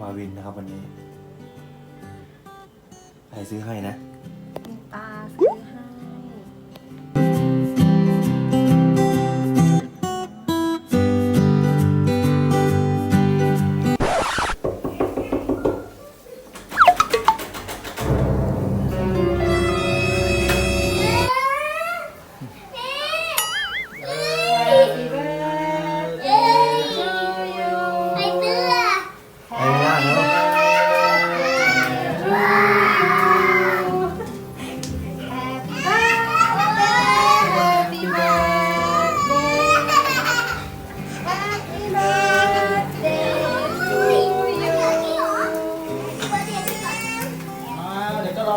มาวินนะครับวันนี้ ใครซื้อให้นะ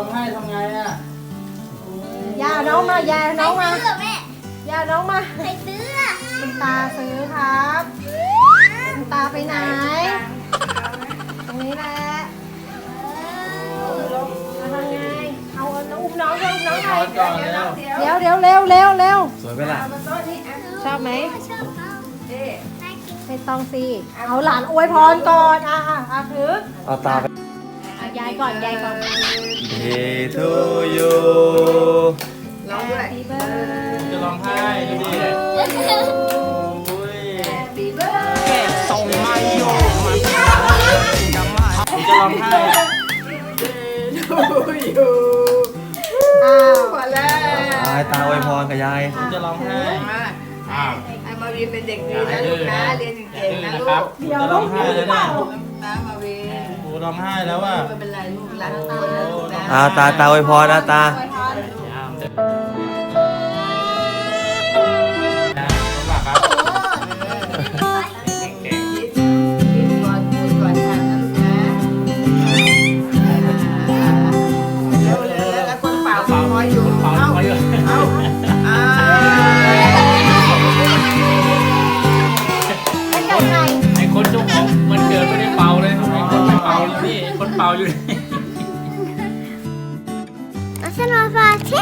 องไห้ทำไงอะยาน้องมายาน้องมาแม่ยาน้องมาใครซื้อคุณตาซื้อครับคุณตาไปไหน ตรงนี้แหละเอาทำไงเอาน้องอุ้มน้องด้วยอุ้มน้องหน่นออยนก่อนแล้วเดี๋ยวเดี๋ยวเร็วเร็วเร็วสวยไหมล่ะชอบไหมชอบเขาน่ากินไม่ต้องสิ เอาหลานอวยพรก่อน อะอะอะถือเอาตาไปอะยายก่อนยายก่อน Day to you ร้องด้วย Happy birthday จะร้องไห้ดูดิโอ้ยปีเบอร์ส่งมาโยมาผมจะร้องไห้ดูอยู่อ้าวพอแล้วตายตาอวยพรกับยายผมจะร้องไห้มาอ้าวไอ้มาวินเป็นเด็กดีนะลูกนะ เรียนเก่งๆนะนะลูครับกผมจะร้องไห้แล้วเนี่ยนะมาวินโอ้ ร้องไห้แล้วอะไม่เป็นไรลูกรักตัวนะลูกนะอ่าตาตาอวยพรนะตาอวยพรครับเก่งยิ้มก่อนพูดก่อนทันนะลูกนะเร็วๆแล้วคนเป่าคอยอยู่เป่าเอ้าคอยอยู่เอ้า อยู่นี่มาช